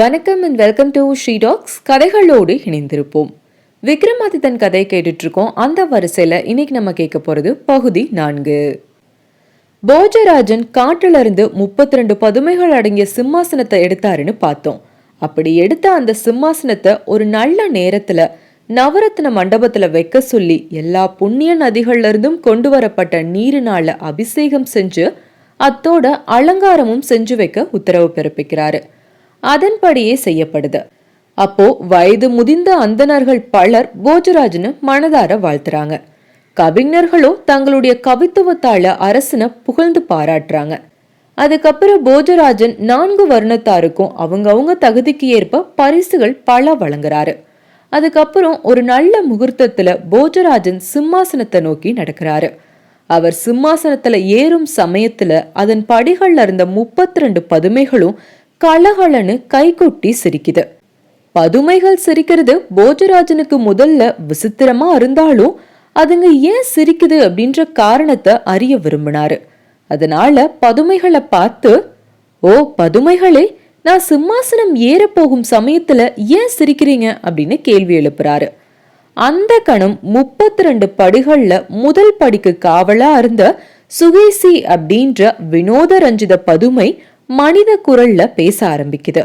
வணக்கம் and welcome to she talks கதைகளோடு இணைந்திருப்போம். விக்ரமாதித்தன் கதை கேட்டுட்டு இருக்கோம் அந்த வரிசையில் இன்னைக்கு நம்ம கேட்க போகிறது பகுதி நான்கு. போஜராஜன் காட்டுல இருந்து முப்பத்தி ரெண்டு பதுமைகள் அடங்கிய சிம்மாசனத்தை எடுத்தாருன்னு பார்த்தோம். அப்படி எடுத்த அந்த சிம்மாசனத்தை ஒரு நல்ல நேரத்துல நவரத்ன மண்டபத்துல வைக்க சொல்லி எல்லா புண்ணிய நதிகள்ல இருந்தும் கொண்டு வரப்பட்ட நீரினால அபிஷேகம் செஞ்சு அத்தோட அலங்காரமும் செஞ்சு வைக்க உத்தரவு பிறப்பிக்கிறாரு. அதன்படியே செய்யப்படுது. அப்போ வயது முதிர்ந்த அந்தனர்கள் பலர் போஜராஜனு மனதார வாழ்த்துறாங்க. கவிஞர்களோ தங்களுடைய கவித்துவத்தால அரசனை புகழ்ந்து பாராட்டுறாங்க. அதுக்கப்புறம் போஜராஜன் நான்கு வருணத்தாருக்கும் அவங்க அவங்க தகுதிக்கு ஏற்ப பரிசுகள் பல வழங்குறாரு. அதுக்கப்புறம் ஒரு நல்ல முகூர்த்தத்துல போஜராஜன் சிம்மாசனத்தை நோக்கி நடக்கிறாரு. அவர் சிம்மாசனத்துல ஏறும் சமயத்துல அதன் படிகள்ல இருந்த முப்பத்தி ரெண்டு பதுமைகளும் கலகலன்னு கைகொட்டி சிரிக்குது. பதுமைகள் சிரிக்கிறது போஜராஜனுக்கு முதல்ல விசித்திரமா இருந்தாலும் அதுங்க ஏன் சிரிக்குது அப்படின்ற காரணத்தை அறிய விரும்பினாரு. அதனால பதுமைகளை பார்த்து ஓ பதுமைகளே நான் சிம்மாசனம் ஏற போகும் சமயத்துல ஏன் சிரிக்கிறீங்க? அப்படின்னு கேள்வி எழுப்புறாரு. அந்த கணம் முப்பத்தி ரெண்டு படிகள்ல முதல் படிக்கு காவலா இருந்த சுகேசி அப்படின்ற வினோத ரஞ்சித பதுமை மனித குரல்ல பேச ஆரம்பிக்குது.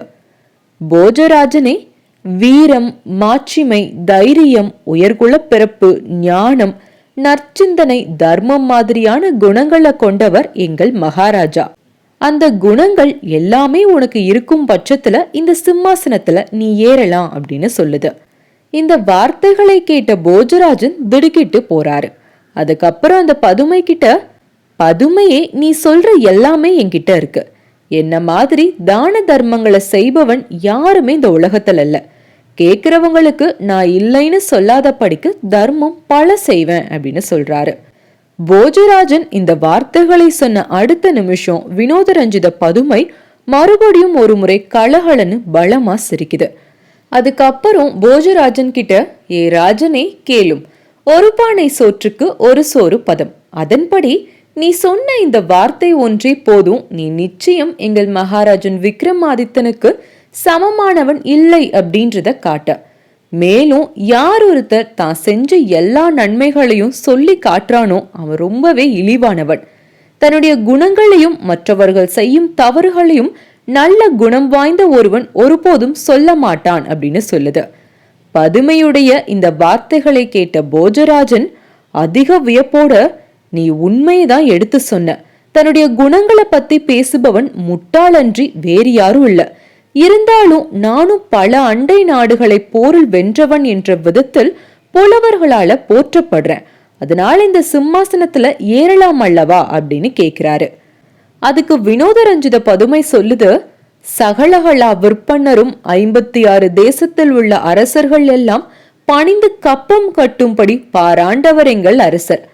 போஜராஜனே வீரம் மாட்சிமை தைரியம் உயர்குல பிறப்பு ஞானம் நற்சிந்தனை தர்மம் மாதிரியான குணங்களை கொண்டவர் எங்கள் மகாராஜா. அந்த குணங்கள் எல்லாமே உனக்கு இருக்கும் பட்சத்துல இந்த சிம்மாசனத்துல நீ ஏறலாம் அப்படின்னு சொல்லுது. இந்த வார்த்தைகளை கேட்ட போஜராஜன் திடுக்கிட்டு போறாரு. அதுக்கப்புறம் அந்த பதுமை கிட்ட பதுமையே நீ சொல்ற எல்லாமே என்கிட்ட இருக்கு. என்ன மாதிரி தான தர்மங்களை செய்பவன் யாருமே இந்த உலகத்துல இல்ல. கேக்குறவங்களுக்கு நான் இல்லைன்னு சொல்லாத படிக்கு தர்மம் பல செய்வேன் அப்படின்னு சொல்றாரு. போஜராஜன் இந்த வார்த்தைகளை சொன்ன அடுத்த நிமிஷம் வினோதரஞ்சித பதுமை மறுபடியும் ஒரு முறை கலகலன்னு பலமா சிரிக்குது. அதுக்கப்புறம் போஜராஜன் கிட்ட ஏ ராஜனே கேளும். ஒரு பானை சோற்றுக்கு ஒரு சோறு பதம். அதன்படி நீ சொன்ன இந்த வார்த்தை ஒன்றே போதும். நீ நிச்சயம் எங்கள் மகாராஜன் விக்ரமாதித்தனுக்கு சமமானவன் இல்லை அப்படின்றத காட்ட. மேலும் யார் ஒருத்தர் தான் செஞ்ச எல்லா நன்மைகளையும் சொல்லி காட்டுறானோ அவன் ரொம்பவே இழிவானவன். தன்னுடைய குணங்களையும் மற்றவர்கள் செய்யும் தவறுகளையும் நல்ல குணம் வாய்ந்த ஒருவன் ஒருபோதும் சொல்ல மாட்டான் அப்படின்னு சொல்லுது. பதுமையுடைய இந்த வார்த்தைகளை கேட்ட போஜராஜன் அதிக வியப்போட நீ உண்மையதான் எடுத்து சொன்ன. தன்னுடைய குணங்களை பத்தி பேசுபவன் முட்டாளன்றி வேறு யாரும் இல்ல. இருந்தாலும் நானும் பல அண்டை நாடுகளை போரில் வென்றவன் என்ற விதத்தில் புலவர்களால போற்றப்படுறேன். அதனால இந்த சிம்மாசனத்துல ஏறலாம் அல்லவா அப்படின்னு கேக்குறாரு. அதுக்கு வினோதரஞ்சித பதுமை சொல்லுது சகலகலா விற்பனரும் ஐம்பத்தி ஆறு தேசத்தில் உள்ள அரசர்கள் எல்லாம் பணிந்து கப்பம் கட்டும்படி பாராண்டவர் எங்கள் அரசர்.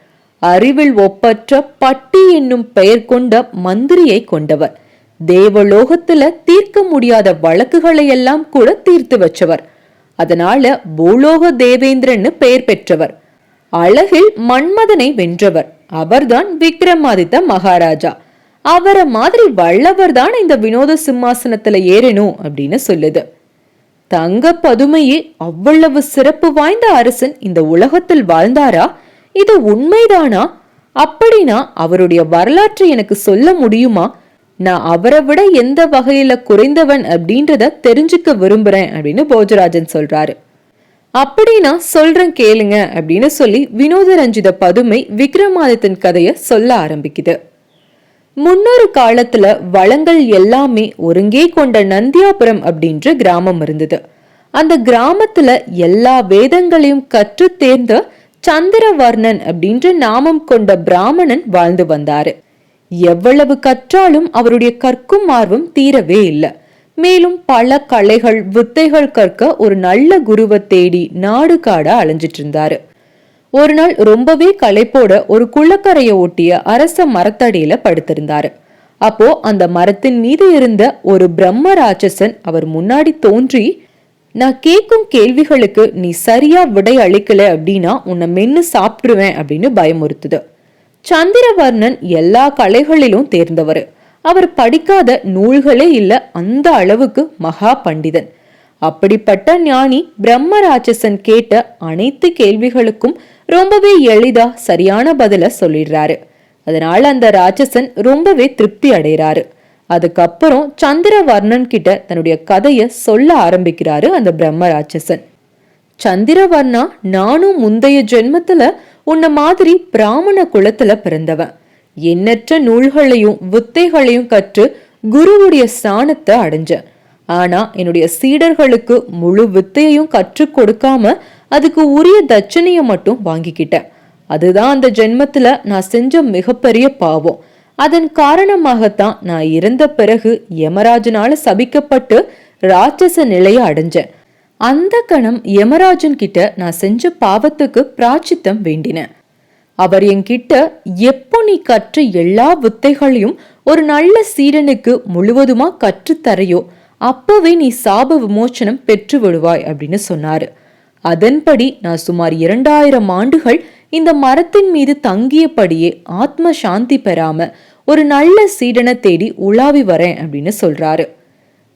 அறிவில் ஒப்பற்ற பட்டி என்னும் பெயர் கொண்ட மந்திரியை கொண்டவர். தேவலோகத்துல தீர்க்க முடியாத வழக்குகளை எல்லாம் கூட தீர்த்து வச்சவர். அதனால பூலோக தேவேந்திரன்னு பெயர் பெற்றவர். அழகில் மன்மதனை வென்றவர். அவர்தான் விக்ரமாதித்த மகாராஜா. அவரை மாதிரி வல்லவர் தான் இந்த வினோத சிம்மாசனத்துல ஏறணும் அப்படின்னு சொல்லுது. தங்க பதுமையே அவ்வளவு சிறப்பு வாய்ந்த அரசன் இந்த உலகத்தில் வாழ்ந்தாரா? இது உண்மைதானா? அப்படின்னா அவருடைய வரலாற்றை எனக்கு சொல்ல முடியுமா? நான் அவரை விட எந்த வகையில குறைந்தவன் அப்படின்றத தெரிஞ்சுக்க விரும்புறேன் அப்படின்னு போஜராஜன் சொல்றாரு. அப்படின்னா சொல்றேன் கேளுங்க அப்படின்னு சொல்லி வினோத ரஞ்சித பதுமை விக்ரமாதித்தன் கதைய சொல்ல ஆரம்பிக்குது. முன்னொரு காலத்துல வளங்கள் எல்லாமே ஒருங்கே கொண்ட நந்தியாபுரம் அப்படின்ற கிராமம் இருந்தது. அந்த கிராமத்துல எல்லா வேதங்களையும் கற்று தேர்ந்த சந்திரவர்ணன் அப்படின்ற நாமம் கொண்ட பிராமணன் வாழ்ந்து வந்தாரு. எவ்வளவு கற்றாலும் அவருடைய கற்கும் ஆர்வம் தீரவே இல்லை. மேலும் பல கலைகள் வித்தைகள் கற்க ஒரு நல்ல குருவை தேடி நாடு காடா அலைஞ்சிட்டு இருந்தாரு. ஒரு நாள் ரொம்பவே களைப்போட ஒரு குளக்கரைய ஒட்டிய அரச மரத்தடியில படுத்திருந்தாரு. அப்போ அந்த மரத்தின் மீது இருந்த ஒரு பிரம்ம ராட்சசன் அவர் முன்னாடி தோன்றி நான் கேட்கும் கேள்விகளுக்கு நீ சரியா விடை அளிக்கல அப்படின்னா உன்னை மென்னு சாப்பிடுவேன் அப்படின்னு பயமுறுத்துது. சந்திரவர்ணன் எல்லா கலைகளிலும் தேர்ந்தவர். அவர் படிக்காத நூல்களே இல்ல அந்த அளவுக்கு மகா பண்டிதன். அப்படிப்பட்ட ஞானி பிரம்ம ராட்சசன் கேட்ட அனைத்து கேள்விகளுக்கும் ரொம்பவே எளிதா சரியான பதில சொல்லிடுறாரு. அதனால அந்த ராட்சசன் ரொம்பவே திருப்தி அடைகிறாரு. அதுக்கப்புறம் சந்திரவர்ணன் கிட்ட தன்னுடைய கதையை சொல்ல ஆரம்பிக்கிறாரு அந்த பிரம்ம ராட்சசன் சந்திரவர்ணா நானும் முந்தைய ஜென்மத்துல உன்ன மாதிரி பிராமண குலத்துல பிறந்தவன். எண்ணற்ற நூல்களையும் வித்தைகளையும் கற்று குருவுடைய ஸ்தானத்தை அடைஞ்சேன். ஆனா என்னுடைய சீடர்களுக்கு முழு வித்தையையும் கற்றுக் கொடுக்காம அதுக்கு உரிய தட்சணையை மட்டும் வாங்கிக்கிட்டேன். அதுதான் அந்த ஜென்மத்துல நான் செஞ்ச மிகப்பெரிய பாவம். அதன் காரணமாகத்தான் நான் இறந்த பிறகு யமராஜனால சபிக்கப்பட்டு ராட்சச நிலையை அடைஞ்சேன். அந்த கணம் யமராஜன் கிட்ட நான் செஞ்ச பாவத்துக்கு பிராச்சித்தம் வேண்டினேன். அவர் என்கிட்ட எப்போ நீ கற்ற எல்லா வித்தைகளையும் ஒரு நல்ல சீடனுக்கு முழுவதுமா கற்றுத்தரையோ அப்பவே நீ சாப விமோச்சனம் பெற்று விடுவாய் அப்படின்னு சொன்னாரு. அதன்படி நான் சுமார் இரண்டாயிரம் ஆண்டுகள் இந்த மரத்தின் மீது தங்கியபடியே ஆத்ம சாந்தி பெறாம ஒரு நல்ல சீடனை தேடி உலாவி வரேன் அப்படின்னு சொல்றாரு.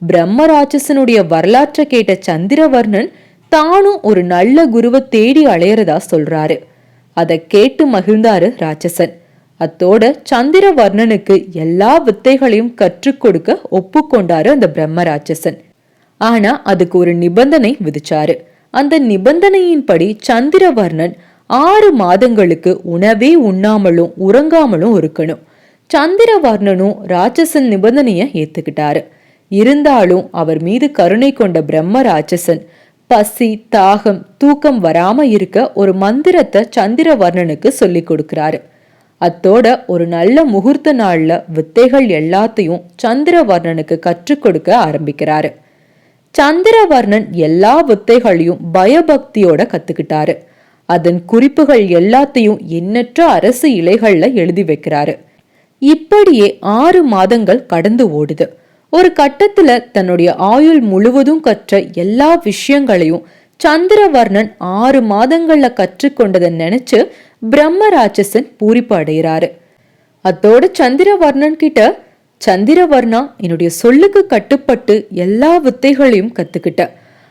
பிரம்மராட்சசனுடைய வரலாற்றை கேட்ட சந்திரவர்ணன் தானும் ஒரு நல்ல குருவை தேடி அலையறதா சொல்றாரு. அதை கேட்டு மகிழ்ந்தாரு ராட்சசன். அத்தோட சந்திரவர்ணனுக்கு எல்லா வித்தைகளையும் கற்றுக் கொடுக்க ஒப்புக்கொண்டாரு அந்த பிரம்மராட்சசன். ஆனா அதுக்கு ஒரு நிபந்தனை விதிச்சாரு. அந்த நிபந்தனையின்படி சந்திரவர்ணன் ஆறு மாதங்களுக்கு உணவே உண்ணாமலும் உறங்காமலும் இருக்கணும். சந்திரவர்ணனும் ராட்சசன் நிபந்தனையை ஏத்துக்கிட்டாரு. இருந்தாலும் அவர் மீது கருணை கொண்ட பிரம்ம ராட்சசன் பசி தாகம் தூக்கம் வராம இருக்க ஒரு மந்திரத்தை சந்திரவர்ணனுக்கு சொல்லி கொடுக்கிறாரு. அத்தோட ஒரு நல்ல முகூர்த்த நாள்ல வித்தைகள் எல்லாத்தையும் சந்திரவர்ணனுக்கு கற்றுக் கொடுக்க ஆரம்பிக்கிறாரு. சந்திரவர்ணன் எல்லா வித்தைகளையும் பயபக்தியோட கத்துக்கிட்டாரு. அதன் குறிப்புகள் எல்லாத்தையும் எண்ணற்ற அரசு இலைகள்ல எழுதி வைக்கிறாரு. இப்படியே ஆறு மாதங்கள் கடந்து ஓடுது. ஒரு கட்டத்துல தன்னுடைய ஆயுள் முழுவதும் கற்ற எல்லா விஷயங்களையும் சந்திரவர்ணன் ஆறு மாதங்கள்ல கற்றுக்கொண்டதை நினைச்சு பிரம்மராட்சசன் பூரிப்பு அடைகிறாரு. அதோட சந்திரவர்ணன் கிட்ட சந்திரவர்ணா என்னுடைய சொல்லுக்கு கட்டுப்பட்டு எல்லா வித்தைகளையும் கத்துக்கிட்ட.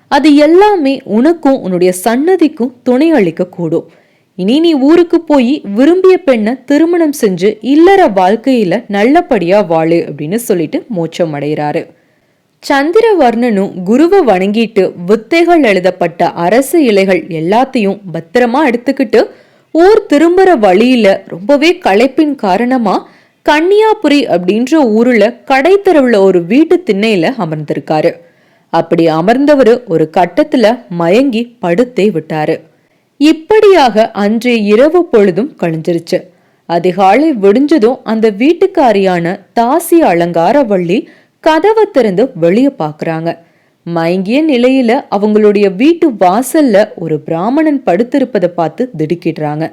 அது எல்லாமே உனக்கும் உன்னுடைய சன்னதிக்கும் துணை அளிக்கக்கூடும். இனி நீ ஊருக்கு போய் விரும்பிய பெண்ணை திருமணம் செஞ்சு இல்லற வாழ்க்கையில நல்லபடியா வாழு அப்படின்னு சொல்லிட்டு மோட்சம் அடைகிறாரு. சந்திரவர்ணனும் குருவை வணங்கிட்டு வித்தைகள் எழுதப்பட்ட அரசு இலைகள் எல்லாத்தையும் பத்திரமா எடுத்துக்கிட்டு ஊர் திரும்புற வழியில ரொம்பவே களைப்பின் காரணமா கன்னியாபுரி அப்படின்ற ஊர்ல கடைத்தரவுல ஒரு வீட்டு திண்ணையில அமர்ந்திருக்காரு. அப்படி அமர்ந்தவர் ஒரு கட்டத்துல மயங்கி படுத்தே விட்டாரு. இப்படியாக அன்றைய இரவு பொழுதும் கழிஞ்சிருச்சு. அதிகாலை விடிஞ்சதும் அந்த வீட்டுக்காரியான தாசி அலங்கார வள்ளி கதவை திறந்து வெளியே பாக்குறாங்க. மயங்கிய நிலையில அவங்களுடைய வீட்டு வாசல்ல ஒரு பிராமணன் படுத்திருப்பதை பார்த்து திடுக்கிடுறாங்க.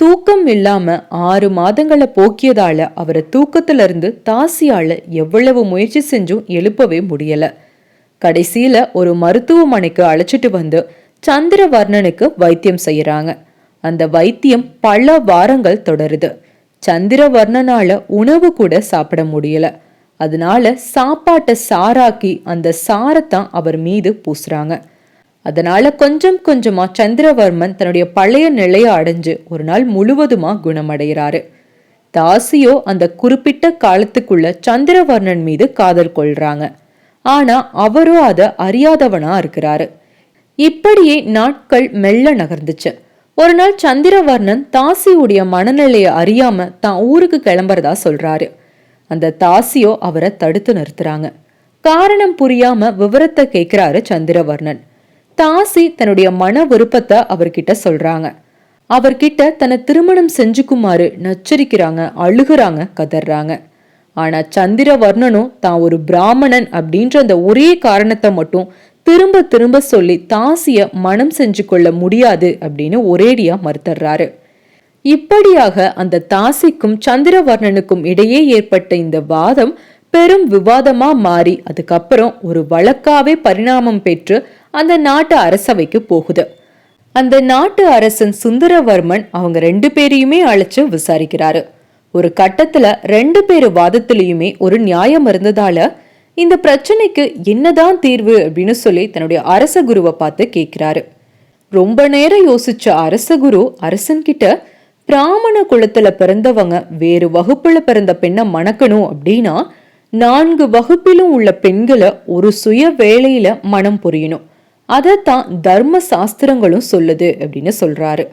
தூக்கம் இல்லாம ஆறு மாதங்களை போக்கியதால அவரை தூக்கத்துல இருந்து தாசியால எவ்வளவு முயற்சி செஞ்சும் எழுப்பவே முடியல. கடைசியில ஒரு மருத்துவமனைக்கு அழைச்சிட்டு வந்து சந்திரவர்ணனுக்கு வைத்தியம் செய்யறாங்க. அந்த வைத்தியம் பல வாரங்கள் தொடருது. சந்திரவர்ணனால உணவு கூட சாப்பிட முடியல. அதனால சாப்பாட்டை சாராக்கி அந்த சாரத்தான் அவர் மீது பூசுறாங்க. அதனால கொஞ்சம் கொஞ்சமா சந்திரவர்மன் தன்னுடைய பழைய நிலையை அடைஞ்சு ஒரு நாள் முழுவதுமா குணமடைகிறாரு. தாசியோ அந்த குறிப்பிட்ட காலத்துக்குள்ள சந்திரவர்ணன் மீது காதல் கொள்றாங்க. ஆனா அவரோ அதை அறியாதவனா இருக்கிறாரு. இப்படியே நாட்கள் மெல்ல நகர்ந்துச்சு. ஒரு நாள் சந்திரவர்ணன் தாசியுடைய மனநிலையை அறியாம தான் ஊருக்கு கிளம்புறதா சொல்றாரு. அந்த தாசியோ அவரை தடுத்து நிறுத்துறாங்க. காரணம் புரியாம விவரத்தை கேட்கிறாரு சந்திரவர்ணன். தாசி தன்னுடைய மன விருப்பத்தை அவர்கிட்ட சொல்றாங்க. அவர்கிட்ட தன்னை திருமணம் செஞ்சுக்குமாறு நச்சரிக்கிறாங்க அழுகுறாங்க கதறாங்க ஆனா சந்திரவர்ணனும் தான் ஒரு பிராமணன் அப்படின்ற அந்த ஒரே காரணத்தை மட்டும் திரும்ப திரும்ப சொல்லி தாசிய மனம் செஞ்சு கொள்ள முடியாது அப்படின்னு ஒரேடியா மறுத்துறாரு இப்படியாக அந்த தாசிக்கும் சந்திரவர்ணனுக்கும் இடையே ஏற்பட்ட இந்த வாதம் பெரும் விவாதமா மாறி அதுக்கப்புறம் ஒரு வழக்காவே பரிணாமம் பெற்று அந்த நாட்டு அரசவைக்கு போகுது. அந்த நாட்டு அரசன் சுந்தரவர்மன் அவங்க ரெண்டு பேரையுமே அழைச்சு விசாரிக்கிறாரு. ஒரு கட்டத்துல ரெண்டு பேரு வாதத்திலையுமே ஒரு நியாயம் இருந்ததால இந்த பிரச்சனைக்கு என்னதான் தீர்வு அப்படின்னு சொல்லி தன்னுடைய அரச குருவை பார்த்து கேட்கிறாரு ரொம்ப நேரம் யோசிச்ச அரச குரு அரசன்கிட்ட பிராமண குலத்துல பிறந்தவங்க வேறு வகுப்புல பிறந்த பெண்ணை மணக்கணும் அப்படின்னா நான்கு வகுப்பிலும் உள்ள பெண்களை ஒரு சுய வேலையில மனம் புரியணும். அதைத்தான் தர்ம சாஸ்திரங்களும் சொல்லுது அப்படின்னு சொல்றாரு.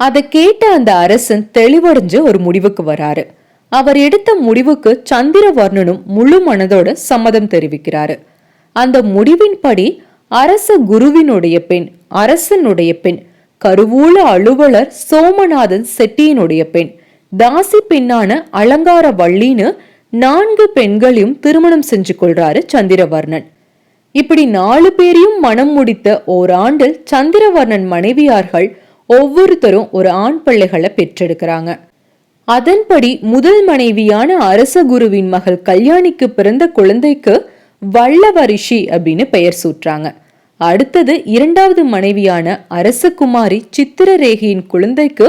அதை கேட்ட அந்த அரசன் தெளிவடைஞ்சு ஒரு முடிவுக்கு வராரு. அவர் எடுத்த முடிவுக்கு சந்திரவர்ணனும் முழு மனதோட சம்மதம் தெரிவிக்கிறாரு. அந்த முடிவின்படி அரச குருவினுடைய பெண் அரசனுடைய பெண் கருவூல அலுவலர் சோமநாதன் செட்டியினுடைய பெண் தாசி பெண்ணான அலங்கார வள்ளின்னு நான்கு பெண்களையும் திருமணம் செஞ்சு கொள்றாரு சந்திரவர்ணன். இப்படி நாலு பேரையும் மனம் முடித்த ஓராண்டில் சந்திரவர்ணன் மனைவியார்கள் ஒவ்வொருத்தரும் ஒரு ஆண் பிள்ளைகளை பெற்றெடுக்கிறாங்க. அதன்படி முதல் மனைவியான அரச குருவின் மகள் கல்யாணிக்கு பிறந்த குழந்தைக்கு வல்லவரிஷி அப்படின்னு பெயர் சூட்டுறாங்க. அடுத்தது இரண்டாவது மனைவியான அரசகுமாரி சித்திரரேகையின் குழந்தைக்கு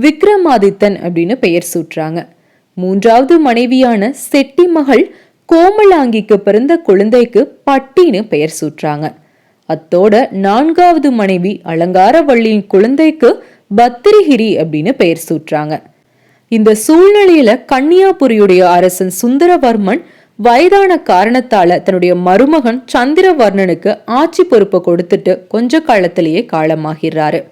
விக்ரமாதித்தன் அப்படின்னு பெயர் சூட்டுறாங்க. மூன்றாவது மனைவியான செட்டி மகள் கோமலாங்கிக்கு பிறந்த குழந்தைக்கு பட்டின்னு பெயர் சூட்டுறாங்க. அத்தோட நான்காவது மனைவி அலங்காரவள்ளியின் குழந்தைக்கு பத்திரிகிரி அப்படின்னு பெயர் சூட்டுறாங்க. இந்த சூழ்நிலையில கன்னியாபுரியுடைய அரசன் சுந்தரவர்மன் வயதான காரணத்தால தன்னுடைய மருமகன் சந்திரவர்ணனுக்கு ஆட்சி பொறுப்பை கொடுத்துட்டு கொஞ்ச காலத்திலேயே காலமாகிறாரு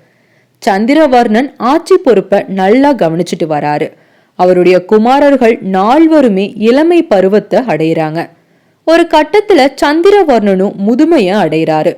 சந்திரவர்ணன் ஆட்சி பொறுப்பை நல்லா கவனிச்சுட்டு வராரு. அவருடைய குமாரர்கள் நால்வருமே இளமை பருவத்தை அடையிறாங்க. ஒரு கட்டத்துல சந்திரவர்ணனும் முதுமைய அடைகிறாரு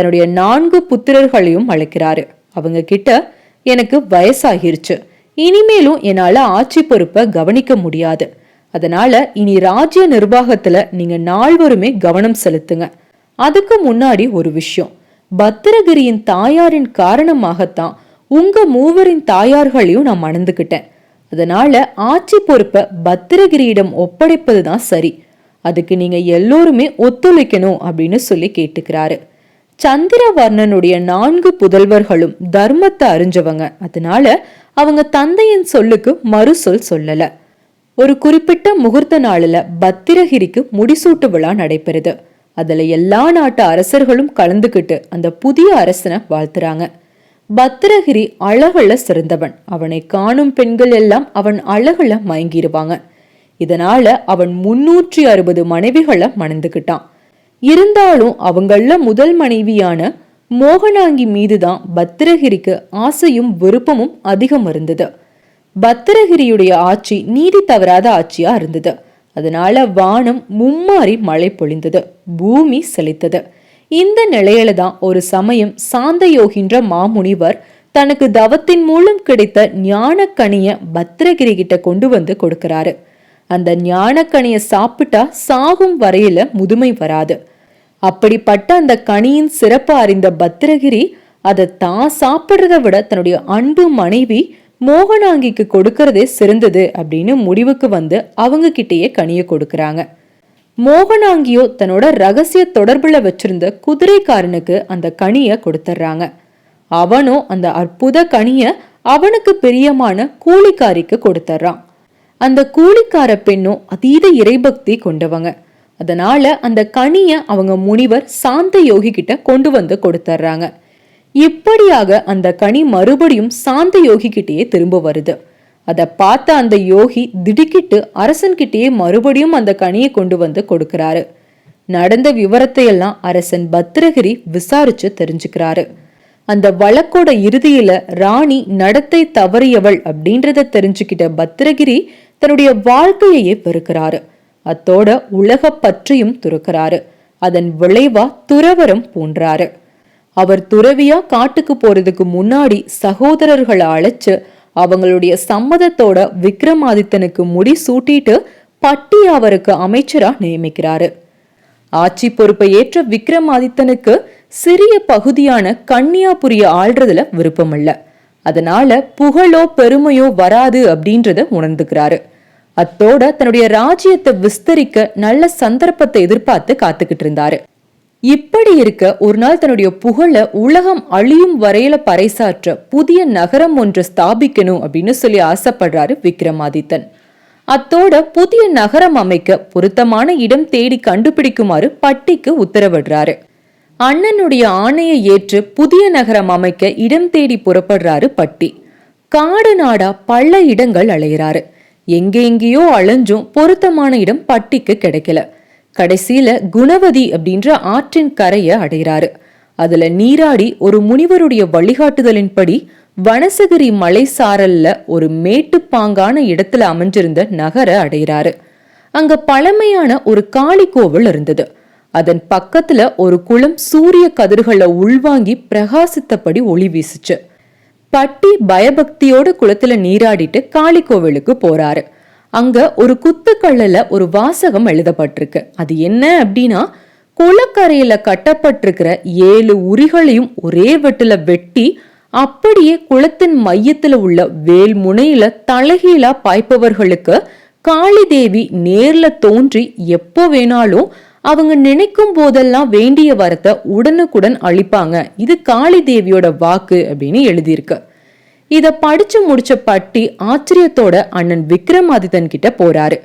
தன்னுடைய நான்கு புத்திரர்களையும் அழைக்கிறாரு. அவங்க கிட்ட எனக்கு வயசாகிருச்சு. இனிமேலும் என்னால ஆட்சி பொறுப்பை கவனிக்க முடியாது. அதனால இனி ராஜ்ய நிர்வாகத்துல நீங்க நால்வருமே கவனம் செலுத்துங்க. அதுக்கு முன்னாடி ஒரு விஷயம். பத்திரகிரியின் தாயாரின் காரணமாகத்தான் உங்க மூவரின் தாயார்களையும் நான் மணந்துக்கிட்டேன் அதனால ஆட்சி பொறுப்பை பத்திரகிரியிடம் ஒப்படைப்பது தான் சரி. அதுக்கு நீங்க எல்லோருமே ஒத்துழைக்கணும் அப்படின்னு சொல்லி கேட்டுக்கிறாரு. சந்திரவர்ணனுடைய நான்கு புதல்வர்களும் தர்மத்தை அறிஞ்சவங்க. அதனால அவங்க தந்தையின் சொல்லுக்கு மறுசொல் சொல்லல. ஒரு குறிப்பிட்ட முகூர்த்த நாளில் பத்திரகிரிக்கு முடிசூட்டு விழா நடைபெறுது. அதுல எல்லா நாட்டு அரசர்களும் கலந்துக்கிட்டு அந்த புதிய அரசனை வாழ்த்துறாங்க. பத்திரகிரி அழகுல சிறந்தவன். அவனை காணும் பெண்கள் எல்லாம் அவன் அழகுல மயங்கிடுவாங்க இதனால அவன் முன்னூற்றி அறுபது மனைவிகளை மணந்துக்கிட்டான் இருந்தாலும் அவங்கள முதல் மனைவியான மோகனாங்கி மீதுதான் பத்திரகிரிக்கு ஆசையும் விருப்பமும் அதிகம் இருந்தது. பத்திரகிரியுடைய ஆட்சி நீதி தவறாத ஆட்சியா இருந்தது. அதனால வானம் மும்மாறி மழை பொழிந்தது பூமி செழித்தது. இந்த நிலையில தான் ஒரு சமயம் சாந்தயோகின்ற மாமுனிவர் தனக்கு தவத்தின் மூலம் கிடைத்த ஞானக்கனிய பத்திரகிரி கிட்ட கொண்டு வந்து கொடுக்கிறாரு. அந்த ஞானக்கனிய சாப்பிட்டா சாகும் வரையில முதுமை வராது. அப்படிப்பட்ட அந்த கனியின் சிறப்பு அறிந்த பத்திரகிரி அதை தான் சாப்பிட்றத விட தன்னுடைய அன்பு மனைவி மோகனாங்கிக்கு கொடுக்கறதே சிறந்தது அப்படின்னு முடிவுக்கு வந்து அவங்க கிட்டேயே கனியை கொடுக்கறாங்க. மோகனாங்கியோ தன்னோட ரகசிய தொடர்புல வச்சிருந்த குதிரைக்காரனுக்கு அந்த கனியை கொடுத்துட்றாங்க அவனும் அந்த அற்புத கனியை அவனுக்கு பிரியமான கூலிக்காரிக்கு கொடுத்துட்றான் அந்த கூலிக்கார பெண்ணும் அதீத இறைபக்தி கொண்டவங்க. அதனால அந்த கனியை அவங்க முனிவர் சாந்த யோகி கிட்ட கொண்டு வந்து கொடுத்துட்றாங்க இப்படியாக அந்த கனி மறுபடியும் சாந்த யோகி கிட்டேயே திரும்ப வருது. அதை பார்த்த அந்த யோகி திடுக்கிட்டு அரசன்கிட்டயே மறுபடியும் அந்த கனியை கொண்டு வந்து கொடுக்கிறாரு. நடந்த விவரத்தை எல்லாம் அரசன் பத்திரகிரி விசாரிச்சு தெரிஞ்சுக்கிறாரு. அந்த வழக்கோட இறுதியில ராணி நடத்தை தவறியவள் அப்படின்றத தெரிஞ்சுக்கிட்ட பத்ரகிரி தன்னுடைய வாழ்க்கையையே பெருக்கிறாரு அத்தோட உலக பற்றியும் துறக்கிறாரு. அதன் விளைவா துறவரம் பூன்றாரு. அவர் துறவியா காட்டுக்கு போறதுக்கு முன்னாடி சகோதரர்களை அழைச்சு அவங்களுடைய சம்மதத்தோட விக்ரமாதித்தனுக்கு முடி சூட்டிட்டு பட்டி அவருக்கு அமைச்சரா நியமிக்கிறாரு. ஆட்சி பொறுப்பை ஏற்ற விக்ரமாதித்தனுக்கு சிறிய பகுதியான கன்னியாபுரிய ஆள்றதுல விருப்பம் இல்ல அதனால புகழோ பெருமையோ வராது அப்படின்றத உணர்ந்துக்கிறாரு. அத்தோட தன்னுடைய ராஜ்யத்தை விஸ்தரிக்க நல்ல சந்தர்ப்பத்தை எதிர்பார்த்து காத்துக்கிட்டு இருந்தாரு. இப்படி இருக்க ஒரு நாள் தன்னுடைய புகழ உலகம் அழியும் வரையில பறைசாற்ற புதிய நகரம் ஒன்று ஸ்தாபிக்கணும் அப்படின்னு சொல்லி ஆசைப்படுறாரு விக்ரமாதித்தன். அத்தோட புதிய நகரம் அமைக்க பொருத்தமான இடம் தேடி கண்டுபிடிக்குமாறு பட்டிக்கு உத்தரவிடுறாரு. அண்ணனுடைய ஆணையை ஏற்று புதிய நகரம் அமைக்க இடம் தேடி புறப்படுறாரு பட்டி. காடு நாடா பல இடங்கள் அலைகிறாரு எங்கெங்கேயோ அலைஞ்சும் பொருத்தமான இடம் பட்டிக்கு கிடைக்கல. கடைசியில குணவதி அப்படின்ற ஆற்றின் கரையை அடைகிறாரு. அதுல நீராடி ஒரு முனிவருடைய வழிகாட்டுதலின்படி வனசகிரி மலை சாரல்ல ஒரு மேட்டுப்பாங்கான இடத்துல அமைஞ்சிருந்த நகர அடைகிறாரு. அங்க பழமையான ஒரு காளி கோவில் இருந்தது. அதன் பக்கத்துல ஒரு குளம் சூரிய கதிர்களை உள்வாங்கி பிரகாசித்தபடி ஒளி வீசுச்சு. பட்டி பயபக்தியோட குளத்துல நீராடிட்டு காளி கோவிலுக்கு போறாரு. அங்க ஒரு குத்துக்கல்லல ஒரு வாசகம் எழுதப்பட்டிருக்கு. அது என்ன அப்படின்னா குளக்கரையில கட்டப்பட்டிருக்கிற ஏழு உரிகளையும் ஒரே வெட்டுல வெட்டி அப்படியே குளத்தின் மையத்துல உள்ள வேல் முனையில தலைகீழா பாய்ப்பவர்களுக்கு காளி தேவி நேர்ல தோன்றி எப்போ வேணாலும் அவங்க நினைக்கும் போதெல்லாம் வேண்டிய வரத்தை உடனுக்குடன் அளிப்பாங்க இது காளி தேவியோட வாக்கு அப்படின்னு எழுதியிருக்கு. இதை படிச்சு முடிச்ச பட்டி ஆச்சரியத்தோட அண்ணன் விக்ரமாதித்தன் கிட்ட போறாரு.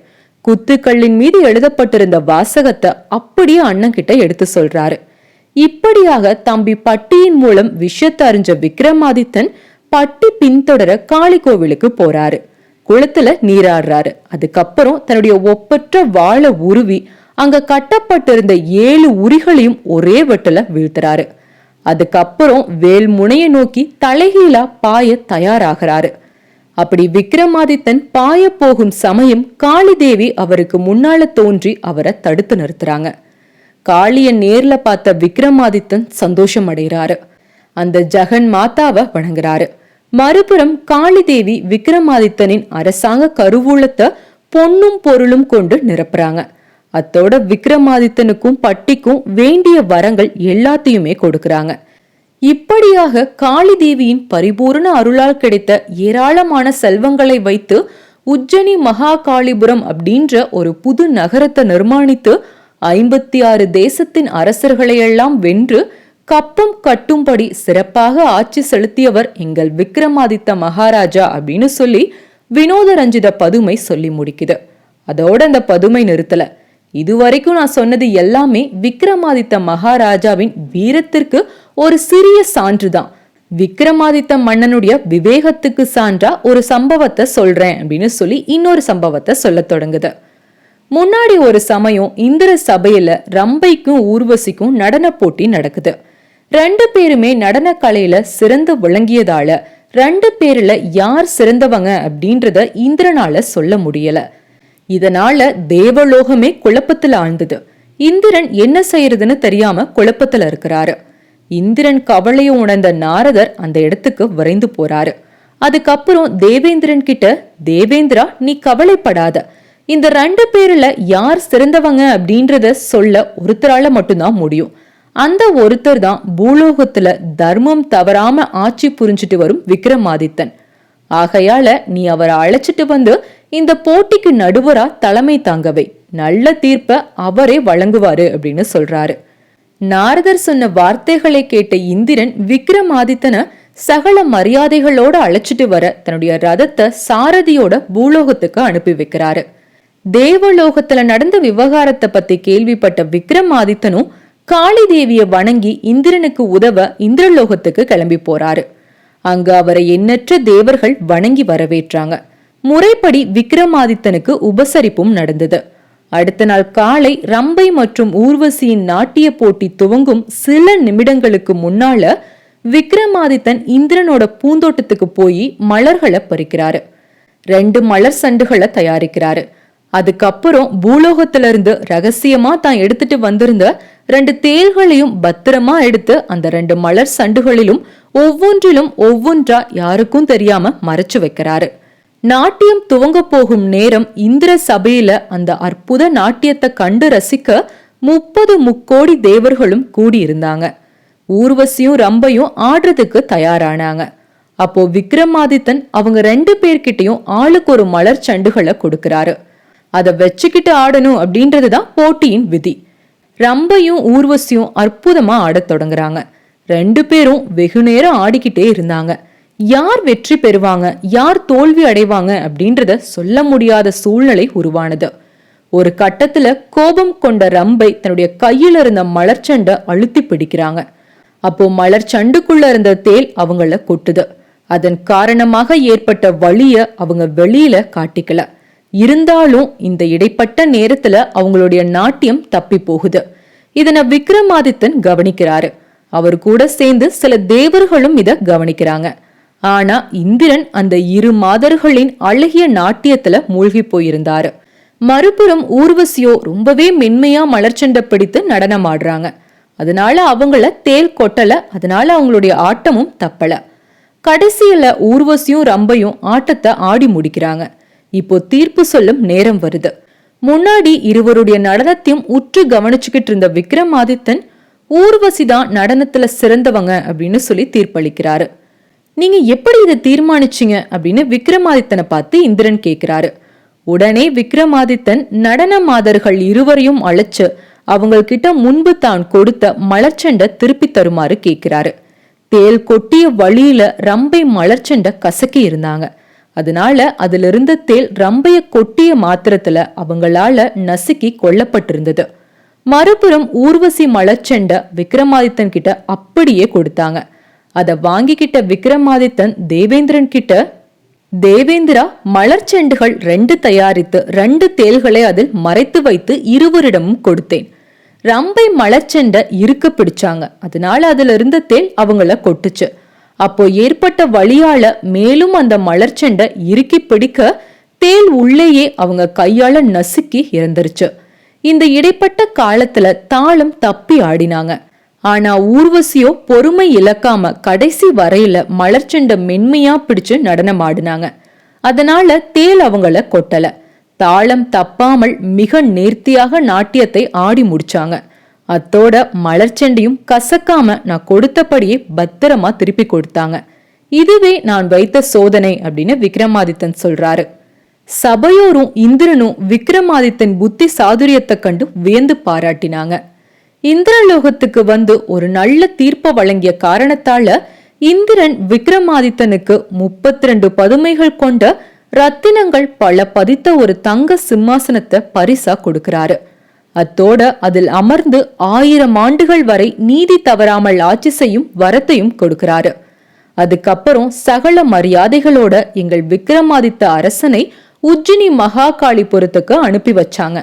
குத்துக்கல்லின் மீது எழுதப்பட்டிருந்த வாசகத்தை அப்படியே அண்ணன் கிட்ட எடுத்து சொல்றாரு. இப்படியாக தம்பி பட்டியின் மூலம் விஷயத்தை அறிஞ்ச விக்ரமாதித்தன் பட்டி பின்தொடர காளி கோவிலுக்கு போறாரு. குளத்துல நீராடுறாரு. அதுக்கப்புறம் தன்னுடைய ஒப்பற்ற வாழை உருவி அங்க கட்டப்பட்டிருந்த ஏழு உரிகளையும் ஒரே வெட்டுல வீழ்த்துறாரு. அதுக்கப்புறம் வேல் முனையை நோக்கி தலைகீழா பாய தயாராகிறாரு. அப்படி விக்ரமாதித்தன் பாய போகும் சமயம் காளிதேவி அவருக்கு முன்னால தோன்றி அவரை தடுத்து நிறுத்துறாங்க. காளிய நேர்ல பார்த்த விக்ரமாதித்தன் சந்தோஷம் அடைகிறாரு அந்த ஜெகன் மாதாவை வணங்குறாரு. மறுபுறம் காளி தேவி விக்ரமாதித்தனின் அரசாங்க கருவூலத்தை பொன்னும் பொருளும் கொண்டு நிரப்புறாங்க. அத்தோட விக்ரமாதித்தனுக்கும் பட்டிக்கும் வேண்டிய வரங்கள் எல்லாத்தையுமே கொடுக்கறாங்க. இப்படியாக காளி தேவியின் பரிபூர்ண அருளால் கிடைத்த ஏராளமான செல்வங்களை வைத்து உஜ்ஜனி மகா காளிபுரம் அப்படின்ற ஒரு புது நகரத்தை நிர்மாணித்து ஐம்பத்தி ஆறு தேசத்தின் அரசர்களையெல்லாம் வென்று கப்பம் கட்டும்படி சிறப்பாக ஆட்சி செலுத்தியவர் எங்கள் விக்ரமாதித்த மகாராஜா அப்படின்னு சொல்லி வினோத ரஞ்சித பதுமை சொல்லி முடிக்குது. அதோட அந்த பதுமை நிறுத்தல. இதுவரைக்கும் நான் சொன்னது எல்லாமே விக்ரமாதித்த மகாராஜாவின் வீரத்திற்கு ஒரு சிறிய சான்றுதான். விக்ரமாதித்த மன்னனுடைய விவேகத்துக்கு சான்றா ஒரு சம்பவத்தை சொல்றேன் அப்படின்னு சொல்லி இன்னொரு சம்பவத்தை சொல்ல தொடங்குது. முன்னாடி ஒரு சமயம் இந்திர சபையில ரம்பைக்கும் ஊர்வசிக்கும் நடன போட்டி நடக்குது. ரெண்டு பேருமே நடன கலையில சிறந்து விளங்கியதால ரெண்டு பேர்ல யார் சிறந்தவங்க அப்படின்றத இந்திரனால சொல்ல முடியல. இதனால தேவலோகமே குழப்பத்துல ஆழ்ந்தது. இந்திரன் என்ன செய்யறதுன்னு தெரியாம குழப்பத்துல இருக்கிறாரு. இந்திரன் கவலையை உணர்ந்த நாரதர் அந்த இடத்துக்கு விரைந்து போறாரு. அதுக்கப்புறம் தேவேந்திரன் கிட்ட தேவேந்திரா நீ கவலைப்படாத. இந்த ரெண்டு பேர்ல யார் சிறந்தவங்க அப்படின்றத சொல்ல ஒருத்தரால மட்டும்தான் முடியும். அந்த ஒருத்தர் தான் பூலோகத்துல தர்மம் தவறாம ஆட்சி புரிஞ்சிட்டு வரும் விக்ரமாதித்தன். ஆகையால நீ அவரை அழைச்சிட்டு வந்து இந்த போட்டிக்கு நடுவரா தலைமை தாங்கவை நல்ல தீர்ப்ப அவரே வழங்குவாரு அப்படின்னு சொல்றாரு. நாரதர் சொன்ன வார்த்தைகளை கேட்ட இந்திரன் விக்ரமாதித்தனை சகல மரியாதைகளோட அழைச்சிட்டு வர தன்னுடைய ரதத்தை சாரதியோட பூலோகத்துக்கு அனுப்பி வைக்கிறாரு. தேவலோகத்துல நடந்த விவகாரத்தை பத்தி கேள்விப்பட்ட விக்ரமாதித்தனும் காளி தேவிய வணங்கி இந்திரனுக்கு உதவ இந்திரலோகத்துக்கு கிளம்பி போறாரு. அங்கு அவரை எண்ணற்ற தேவர்கள் வணங்கி வரவேற்றாங்க. முறைப்படி விக்ரமாதித்தனுக்கு உபசரிப்பும் நடந்தது. அடுத்த நாள் காலை ரம்பை மற்றும் ஊர்வசியின் நாட்டிய போட்டி துவங்கும் சில நிமிடங்களுக்கு முன்னால விக்ரமாதித்தன் இந்திரனோட பூந்தோட்டத்துக்கு போய் மலர்களை பறிக்கிறாரு. ரெண்டு மலர் சண்டுகளை தயாரிக்கிறாரு. அதுக்கப்புறம் பூலோகத்துல இருந்து ரகசியமா தான் எடுத்துட்டு வந்திருந்த ரெண்டு தேள்களையும் பத்திரமா எடுத்து அந்த ரெண்டு மலர் சண்டுகளிலும் ஒவ்வொன்றிலும் ஒவ்வொன்றா யாருக்கும் தெரியாம மறைச்சு வைக்கிறாரு. நாட்டியம் துவங்க போகும் நேரம் இந்திர சபையில அந்த அற்புத நாட்டியத்தை கண்டு ரசிக்க முப்பது முக்கோடி தேவர்களும் கூடியிருந்தாங்க. ஊர்வசியும் ரம்பையும் ஆடுறதுக்கு தயாரானாங்க. அப்போ விக்ரமாதித்தன் அவங்க ரெண்டு பேர்கிட்டயும் ஆளுக்கு ஒரு மலர் சண்டுகளை கொடுக்கிறாரு. அதை வச்சுக்கிட்டு ஆடணும் அப்படின்றது தான் போட்டியின் விதி. ரம்பையும் ஊர்வசியும் அற்புதமா ஆடத் தொடங்குறாங்க. ரெண்டு பேரும் வெகு நேரம் ஆடிக்கிட்டே இருந்தாங்க. யார் வெற்றி பெறுவாங்க? யார் தோல்வி அடைவாங்க? அப்படின்றத சொல்ல முடியாத சூழ்நிலை உருவானது. ஒரு கட்டத்துல கோபம் கொண்ட ரம்பை தன்னுடைய கையில இருந்த மலர்ச்சண்டை அழுத்தி பிடிக்கிறாங்க. அப்போ மலர் சண்டுக்குள்ள இருந்த தேல் அவங்கள கொட்டுது. அதன் காரணமாக ஏற்பட்ட வழிய அவங்க வெளியில காட்டிக்கல. இருந்தாலும் இந்த இடைப்பட்ட நேரத்துல அவங்களுடைய நாட்டியம் தப்பி போகுது. இதனை விக்ரமாதித்தன் கவனிக்கிறாரு. அவர் கூட சேர்ந்து சில தேவர்களும் இத கவனிக்கிறாங்க. ஆனா இந்திரன் அந்த இரு மாதர்களின் அழகிய நாட்டியத்துல மூழ்கி போயிருந்தாரு. மறுபுறம் ஊர்வசியோ ரொம்பவே மென்மையா மலர்ச்சண்டை பிடித்து நடனம் ஆடுறாங்க அதனால அவங்கள தேல் கொட்டல அதனால அவங்களுடைய ஆட்டமும் தப்பல. கடைசியில ஊர்வசியும் ரம்பையும் ஆட்டத்தை ஆடி முடிக்கிறாங்க. இப்போ தீர்ப்பு சொல்லும் நேரம் வருது. முன்னாடி இருவருடைய நடனத்தையும் உற்று கவனிச்சுக்கிட்டு இருந்த விக்ரமாதித்தன் ஊர்வசி தான் நடனத்துல சிறந்தவங்க அப்படின்னு சொல்லி தீர்ப்பளிக்கிறாரு. நீங்க எப்படி இதை தீர்மானிச்சீங்க அப்படின்னு விக்ரமாதித்தனை பார்த்து இந்திரன் கேட்கிறாரு. உடனே விக்ரமாதித்தன் நடன மாதர்கள் இருவரையும் அழைச்சு அவங்கக்கிட்ட முன்பு தான் கொடுத்த மலர்ச்சண்டை திருப்பி தருமாறு கேட்கிறாரு. தேல் கொட்டிய வழியில ரம்பை மலர்ச்சண்டை கசக்கி இருந்தாங்க. அதனால அதுல இருந்த தேல் ரம்பைய கொட்டிய மாத்திரத்துல அவங்களால நசுக்கி கொல்லப்பட்டிருந்தது. மறுபுறம் ஊர்வசி மலர்ச்சண்டை விக்ரமாதித்தன் கிட்ட அப்படியே கொடுத்தாங்க. அதை வாங்கிக்கிட்ட விக்ரமாதித்தன் தேவேந்திரன் கிட்ட தேவேந்திரா மலர்ச்செண்டுகள் ரெண்டு தயாரித்து ரெண்டு தேல்களை அதில் மறைத்து வைத்து இருவரிடமும் கொடுத்தேன். ரம்பை மலர்ச்செண்டை இருக்க பிடிச்சாங்க. அதனால அதுல இருந்த தேல் அவங்கள கொட்டுச்சு. அப்போ ஏற்பட்ட வழியால மேலும் அந்த மலர்ச்செண்டை இறுக்கி பிடிக்க தேல் உள்ளேயே அவங்க கையால நசுக்கி இறந்துருச்சு. இந்த இடைப்பட்ட காலத்துல தாளம் தப்பி ஆடினாங்க. ஆனா ஊர்வசியோ பொறுமை இழக்காம கடைசி வரையில மலர்ச்செண்டை மென்மையா பிடிச்சு நடனம் ஆடினாங்க அதனால தேல் அவங்கள கொட்டல. தாளம் தப்பாமல் மிக நேர்த்தியாக நாட்டியத்தை ஆடி முடிச்சாங்க. அத்தோட மலர்ச்செண்டையும் கசக்காம நான் கொடுத்தபடியே பத்திரமா திருப்பி கொடுத்தாங்க. இதுவே நான் வைத்த சோதனை அப்படின்னு விக்ரமாதித்தன் சொல்றாரு. சபையோரும் இந்திரனும் விக்ரமாதித்தன் புத்தி சாதுரியத்தை கண்டு வியந்து பாராட்டினாங்க. இந்திரலோகத்துக்கு வந்து ஒரு நல்ல தீர்ப்ப வழங்கிய காரணத்தால இந்திரன் விக்ரமாதித்தனுக்கு முப்பத்தி ரெண்டு பதுமைகள் கொண்ட ரத்தினங்கள் பல பதித்த ஒரு தங்க சிம்மாசனத்தை பரிசா கொடுக்கிறாரு. அத்தோட அதில் அமர்ந்து ஆயிரம் ஆண்டுகள் வரை நீதி தவறாமல் ஆட்சி செய்யும் வரத்தையும் கொடுக்கிறாரு. அதுக்கப்புறம் சகல மரியாதைகளோட எங்கள் விக்ரமாதித்த அரசனை உஜ்ஜினி மகாகாளிபுரத்துக்கு அனுப்பி வச்சாங்க.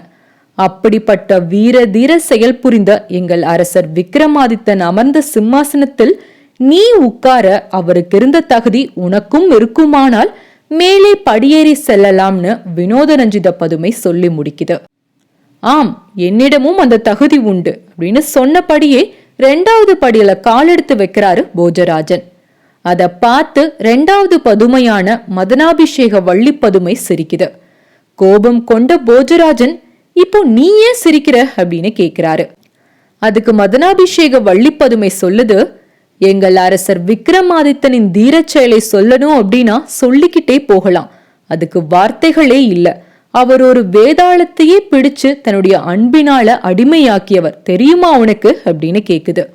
அப்படிப்பட்ட வீர தீர செயல் புரிந்த எங்கள் அரசர் விக்ரமாதித்தன் அமர்ந்த சிம்மாசனத்தில் நீ உட்கார அவருக்கு இருந்த தகுதி உனக்கும் இருக்குமானால் மேலே படியேறி செல்லலாம்னு வினோதரஞ்சித பதுமை சொல்லி முடிக்குது. ஆம் என்னிடமும் அந்த தகுதி உண்டு அப்படின்னு சொன்னபடியே ரெண்டாவது படியில காலெடுத்து வைக்கிறாரு போஜராஜன். அதை பார்த்து ரெண்டாவது பதுமையான மதனாபிஷேக வள்ளி பதுமை சிரிக்குது. கோபம் கொண்ட போஜராஜன் இப்போ நீ ஏன் சிரிக்கிற அப்படின்னு கேட்கிறாரு அதுக்கு மதனாபிஷேக வள்ளிப்பதுமை சொல்லுது எங்கள் அரசர் விக்ரமாதித்தனின் தீரச் செயலை சொல்லணும் அப்படின்னா சொல்லிக்கிட்டே போகலாம். அதுக்கு வார்த்தைகளே இல்ல. அவர் ஒரு வேதாளத்தையே பிடிச்சு தன்னுடைய அன்பினால அடிமையாக்கியவர். தெரியுமா உனக்கு? அப்படின்னு கேக்குது.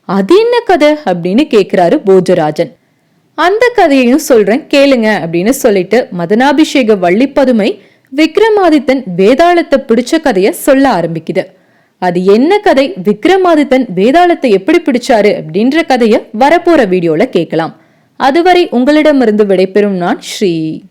அது என்ன கதை? அப்படின்னு கேக்குறாரு போஜராஜன். அந்த கதையையும் சொல்றேன் கேளுங்க அப்படின்னு சொல்லிட்டு மதனாபிஷேக வள்ளிப்பதுமை விக்ரமாதித்தன் வேதாளத்தை பிடிச்ச கதையை சொல்ல ஆரம்பிக்குது. அது என்ன கதை? விக்ரமாதித்தன் வேதாளத்தை எப்படி பிடிச்சாரு அப்படின்ற கதையை வரப்போற வீடியோல கேட்கலாம். அதுவரை உங்களிடமிருந்து விடைபெறும் நான் ஸ்ரீ